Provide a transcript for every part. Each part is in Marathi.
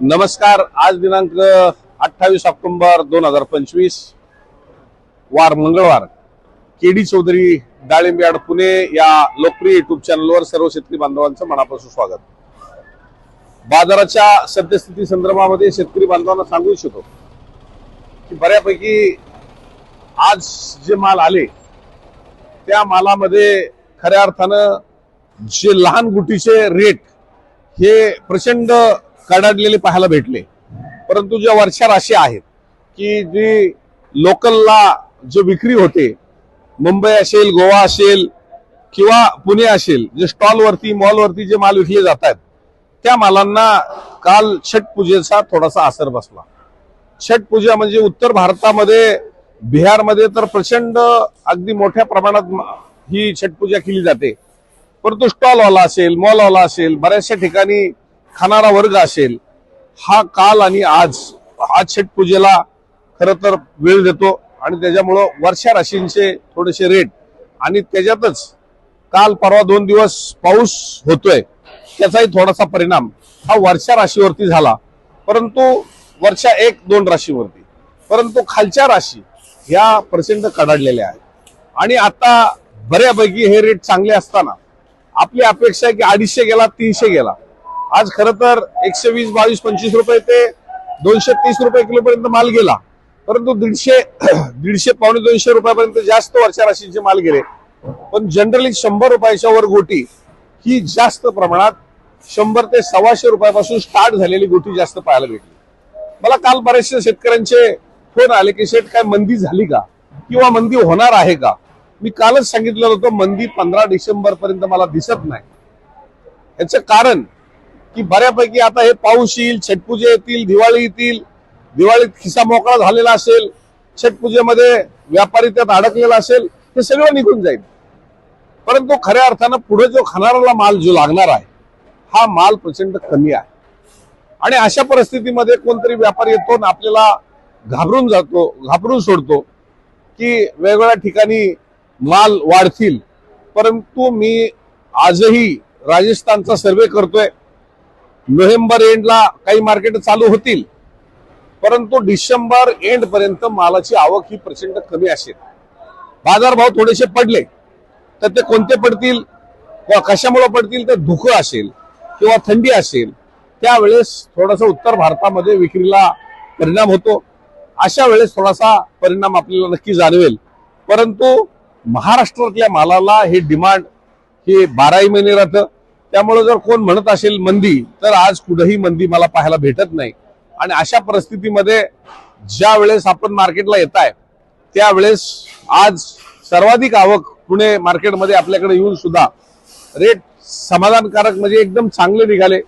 नमस्कार आज दिनांक अठ्ठावीस ऑक्टोबर दोन हजार पंचवीस वार मंगळवार. केडी चौधरी डाळिंबयाड पुणे या लोकप्रिय युट्यूब चॅनलवर सर्व शेतकरी बांधवांचं मनापासून स्वागत. बाजाराच्या सद्यस्थिती संदर्भामध्ये शेतकरी बांधवांना सांगू इच्छितो की बऱ्यापैकी आज जे माल आले त्या मालामध्ये खऱ्या अर्थानं जे लहान गुटीचे रेट हे प्रचंड कडाडलेले पाहायला भेटले. परंतु ज्या वर्षार असे आहेत की जी लोकलला जे विक्री होते मुंबई असेल गोवा असेल किंवा पुणे असेल जे स्टॉलवरती मॉलवरती जे माल विकले जात आहेत त्या मालांना काल छट पूजेचा थोडासा असर बसला. छठ पूजा म्हणजे उत्तर भारतामध्ये बिहारमध्ये तर प्रचंड अगदी मोठ्या प्रमाणात ही छठ पूजा केली जाते. परंतु स्टॉलवाला असेल मॉलवाला असेल बऱ्याचशा ठिकाणी खाणारा वर्ग असेल हा काल आणि आज आज छट पूजेला खर तर वेळ देतो आणि त्याच्यामुळं वर्षा राशींचे थोडेसे रेट आणि त्याच्यातच काल परवा दोन दिवस पाऊस होतोय त्याचाही थोडासा परिणाम हा वर्षा राशीवरती झाला. परंतु वर्षा एक दोन राशीवरती. परंतु खालच्या राशी ह्या प्रचंड कडाडलेल्या आहेत. आणि आता बऱ्यापैकी हे रेट चांगले असताना आपली अपेक्षा आहे की अडीचशे गेला तीनशे गेला. आज खर तर एकशे वीस बावीस पंचवीस रुपये ते दोनशे तीस रुपये किलोपर्यंत माल गेला. परंतु दीडशे दीडशे पावणे दोनशे रुपयापर्यंत जास्त वर्षा राशीचे माल गेले. पण जनरली शंभर रुपयाच्या वर गोटी ही जास्त प्रमाणात शंभर ते सव्वाशे रुपयापासून स्टार्ट झालेली गोटी जास्त पाहायला भेटली. मला काल बरेचसे शेतकऱ्यांचे फोन आले की शेट काय मंदी झाली का? किंवा मंदी होणार आहे का? मी कालच सांगितलं होतं मंदी पंधरा डिसेंबर पर्यंत मला दिसत नाही. याचं कारण की बऱ्यापैकी आता हे पाऊस येईल छटपूजे येतील दिवाळी येतील. दिवाळीत खिसा मोकळा झालेला असेल छटपूजेमध्ये व्यापारी त्यात अडकलेला असेल हे सगळं निघून जाईल. परंतु खऱ्या अर्थानं पुढे जो खाणाऱ्याला माल जो लागणार आहे हा माल प्रचंड कमी आहे. आणि अशा परिस्थितीमध्ये कोणतरी व्यापारी येतो आणि आपल्याला घाबरून जातो घाबरून सोडतो की वेगवेगळ्या ठिकाणी माल वाढतील. परंतु मी आजही राजस्थानचा सर्वे करतोय. नोव्हेंबर एंडला काही मार्केट चालू होतील. परंतु डिसेंबर एंड पर्यंत मालाची आवक ही प्रचंड कमी असेल. बाजारभाव थोडेसे पडले तर ते कोणते पडतील? किंवा कशामुळे पडतील? तर धुकं असेल किंवा थंडी असेल त्यावेळेस थोडासा उत्तर भारतामध्ये विक्रीला परिणाम होतो. अशा वेळेस थोडासा परिणाम आपल्याला नक्की जाणवेल. परंतु महाराष्ट्रातल्या मालाला हे डिमांड हे बाराही महिने राहतं. त्यामुळे जर कोण म्हणत असेल मंदी तर आज कुठंही मंदी मला पाहायला भेटत नाही. आणि अशा परिस्थितीमध्ये ज्या वेळेस आपण मार्केटला येत आहे त्यावेळेस आज सर्वाधिक आवक पुणे मार्केटमध्ये आपल्याकडे येऊन सुद्धा रेट समाधानकारक म्हणजे एकदम चांगले निघाले.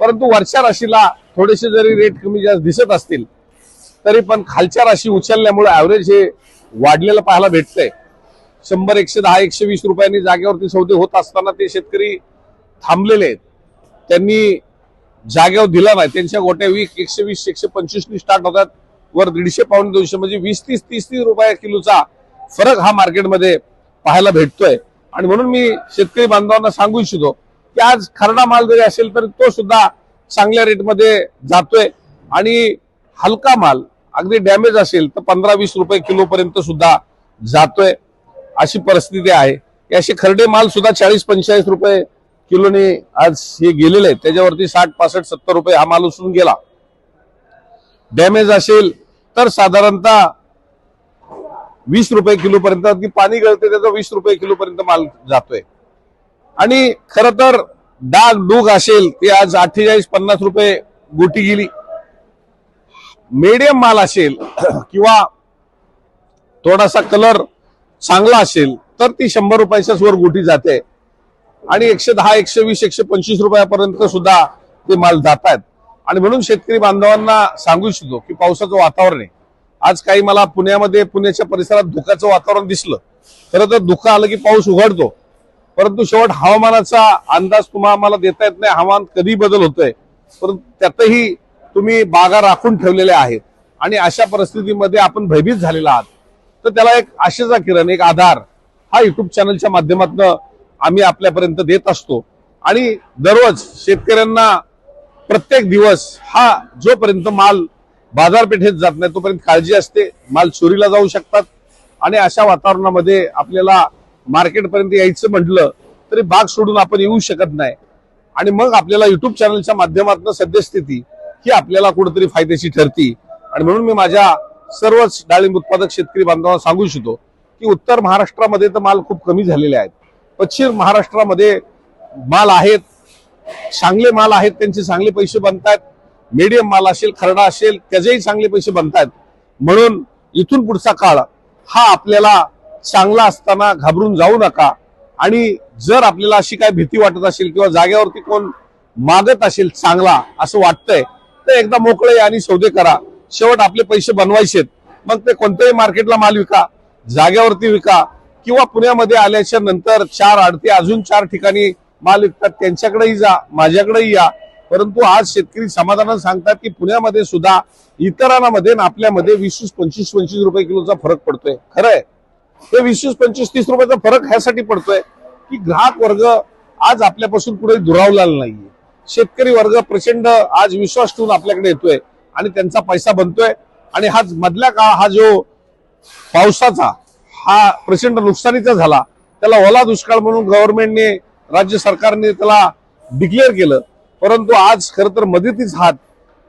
परंतु वरच्या राशीला थोडेसे जरी रेट कमी जास्त दिसत असतील तरी पण खालच्या राशी उचलल्यामुळे ॲव्हरेज हे वाढलेलं पाहायला भेटतंय. शंभर एकशे दहा एकशे वीस रुपयांनी जागेवरती सौदे होत असताना ते शेतकरी थांबलेले आहेत. त्यांनी जागेवर दिला नाही. त्यांच्या गोट्या वीस एकशे वीस एकशे पंचवीसनी स्टार्ट होतात. वर दीडशे पाऊन दोनशे म्हणजे वीस तीस तीस तीस रुपये किलोचा फरक हा मार्केटमध्ये पाहायला भेटतोय. आणि म्हणून मी शेतकरी बांधवांना सांगू इच्छितो की आज खरडा माल जरी असेल तर तो सुद्धा चांगल्या रेटमध्ये जातोय. आणि हलका माल अगदी डॅमेज असेल तर पंधरा वीस रुपये किलोपर्यंत सुद्धा जातोय. अशी परिस्थिती आहे. की असे खरडे माल सुद्धा चाळीस पंचेचाळीस रुपये किलोने आज हे गेलेले आहेत. त्याच्यावरती साठ पासष्ट सत्तर रुपये हा माल उचलून गेला. डॅमेज असेल तर साधारणतः वीस रुपये किलो पर्यंत पाणी गळते त्याचा वीस रुपये किलो पर्यंत माल जातोय. आणि खर तर डाग डूग असेल ते आज अठ्ठेचाळीस पन्नास रुपये गोटी गेली. मीडियम माल असेल किंवा थोडासा कलर चांगला असेल तर ती शंभर रुपयाच्याच वर गोटी जाते. आणि एकशे दहा एकशे वीस एकशे पंचवीस रुपयापर्यंत सुद्धा ते माल जात आहेत आणि म्हणून शेतकरी बांधवांना सांगू इच्छितो की पावसाचं वातावरण आहे. आज काही मला पुण्यामध्ये पुण्याच्या परिसरात धुक्याचं वातावरण दिसलं. खरं तर धुकं आलं की पाऊस उघडतो. परंतु शेवट हवामानाचा अंदाज तुम्हाला आम्हाला देता येत नाही. हवामान कधी बदल होतोय? परंतु त्यातही तुम्ही बागा राखून ठेवलेल्या आहेत. आणि अशा परिस्थितीमध्ये आपण भयभीत झालेला आहात. तर त्याला एक आशेचा किरण एक आधार हा युट्यूब चॅनलच्या माध्यमातून आम्ही आपल्यापर्यंत देत असतो. आणि दररोज शेतकऱ्यांना प्रत्येक दिवस हा जोपर्यंत माल बाजारपेठेत जात नाही तोपर्यंत काळजी असते. माल चोरीला जाऊ शकतात. आणि अशा वातावरणामध्ये आपल्याला मार्केटपर्यंत यायचं म्हटलं तरी बाग सोडून आपण येऊ शकत नाही. आणि मग आपल्याला युट्यूब चॅनलच्या माध्यमातून सद्यस्थिती ही आपल्याला कुठेतरी फायदेशी ठरती. आणि म्हणून मी माझ्या सर्वच डाळिंब उत्पादक शेतकरी बांधवांना सांगू इच्छितो की उत्तर महाराष्ट्रामध्ये तर माल खूप कमी झालेले आहेत. पश्चिम महाराष्ट्रामध्ये माल आहेत चांगले माल आहेत त्यांचे चांगले पैसे बनतात मीडियम माल असेल खरडा असेल त्याचेही चांगले पैसे बनतात. म्हणून इथून पुढचा काळ हा आपल्याला चांगला असताना घाबरून जाऊ नका. आणि जर आपल्याला अशी काय भीती वाटत असेल किंवा जागेवरती कोण मागत असेल चांगला असं वाटतंय तर एकदा मोकळे या आणि सौदे करा. शेवट आपले पैसे बनवायचेत. मग ते कोणत्याही मार्केटला माल विका जागेवरती विका किंवा पुण्यामध्ये आल्याच्यानंतर चार आडते अजून चार ठिकाणी माल विकतात त्यांच्याकडेही जा माझ्याकडेही या. परंतु आज शेतकरी समाधानानं सांगतात की पुण्यामध्ये सुद्धा इतरांमध्ये आणि आपल्यामध्ये वीस वीस पंचवीस पंचवीस रुपये किलोचा फरक पडतोय. खरंय. हे वीस वीस पंचवीस तीस रुपयाचा फरक ह्यासाठी पडतोय की ग्राहक वर्ग आज आपल्यापासून कुठे दुरावलेला नाहीये. शेतकरी वर्ग प्रचंड आज विश्वास ठेवून आपल्याकडे येतोय आणि त्यांचा पैसा बनतोय. आणि हा मधल्या काळ हा जो पावसाचा हा प्रचंड नुकसानीचा झाला. त्याला ओला दुष्काळ म्हणून गव्हर्नमेंटने राज्य सरकारने त्याला डिक्लेअर केलं. परंतु आज खरं तर मदतीच हात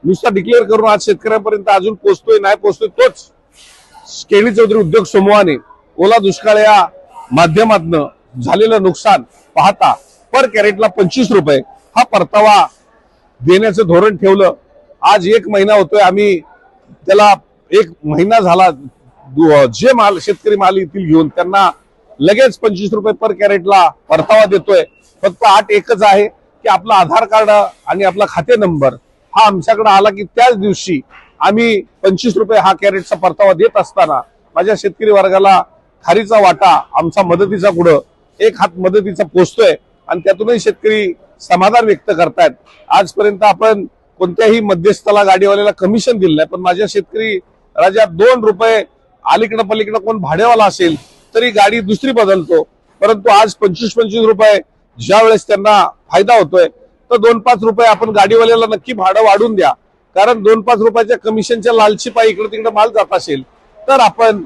नुसता डिक्लेअर करून आज शेतकऱ्यांपर्यंत अजून पोहोचतोय नाही पोहोचतोय तोच केळी चौधरी उद्योग समूहाने ओला दुष्काळ या माध्यमातनं झालेलं नुकसान पाहता पर कॅरेटला पंचवीस रुपये हा परतावा देण्याचं धोरण ठेवलं. आज एक महिना होतोय आम्ही त्याला एक महिना झाला जे माल शेतकरी माल येथील घेऊन त्यांना लगेच पंचवीस रुपये पर कॅरेटला परतावा देतोय. फक्त आठ एकच आहे की आपला आधार कार्ड आणि आपला खाते नंबर हा आमच्याकडे आला की त्याच दिवशी आम्ही पंचवीस रुपये हा कॅरेटचा परतावा देत असताना माझ्या शेतकरी वर्गाला खारीचा वाटा आमचा मदतीचा पुढं एक हात मदतीचा पोचतोय आणि त्यातूनही शेतकरी समाधान व्यक्त करतायत. आजपर्यंत आपण कोणत्याही मध्यस्थाला गाडीवाल्याला कमिशन दिलं नाही पण माझ्या शेतकरी राजा दोन रुपये अलीकडं पलीकडं कोण भाडेवाला असेल तरी गाडी दुसरी बदलतो. परंतु आज पंचवीस पंचवीस रुपये ज्या वेळेस त्यांना फायदा होतोय तर दोन पाच रुपये आपण गाडीवाल्याला नक्की भाडं वाढून द्या. कारण दोन पाच रुपयाच्या कमिशनच्या लालची पायी इकडे तिकडे माल जात असेल तर आपण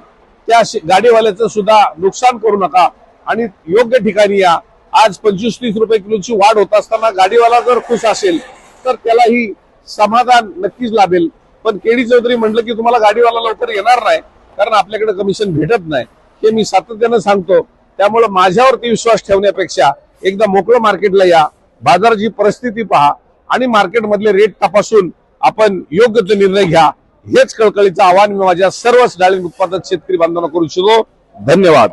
त्या गाडीवाल्याचं सुद्धा नुकसान करू नका. आणि योग्य ठिकाणी या. आज पंचवीस तीस रुपये किलोची वाढ होत असताना गाडीवाला जर खुश असेल तर त्यालाही समाधान नक्कीच लाभेल. पण केडी चौधरी म्हटलं की तुम्हाला गाडीवाला लवकर येणार नाही. कारण आपल्याकडे कमिशन भेटत नाही. हे मी सातत्यानं सांगतो. त्यामुळे माझ्यावरती विश्वास ठेवण्यापेक्षा एकदा मोकळं मार्केटला या बाजाराची परिस्थिती पहा आणि मार्केटमधले रेट तपासून आपण योग्य तो निर्णय घ्या. हेच कळकळीचं आवाहन मी माझ्या सर्वच डाळिंब उत्पादक शेतकरी बांधवांना करू इच्छितो. धन्यवाद.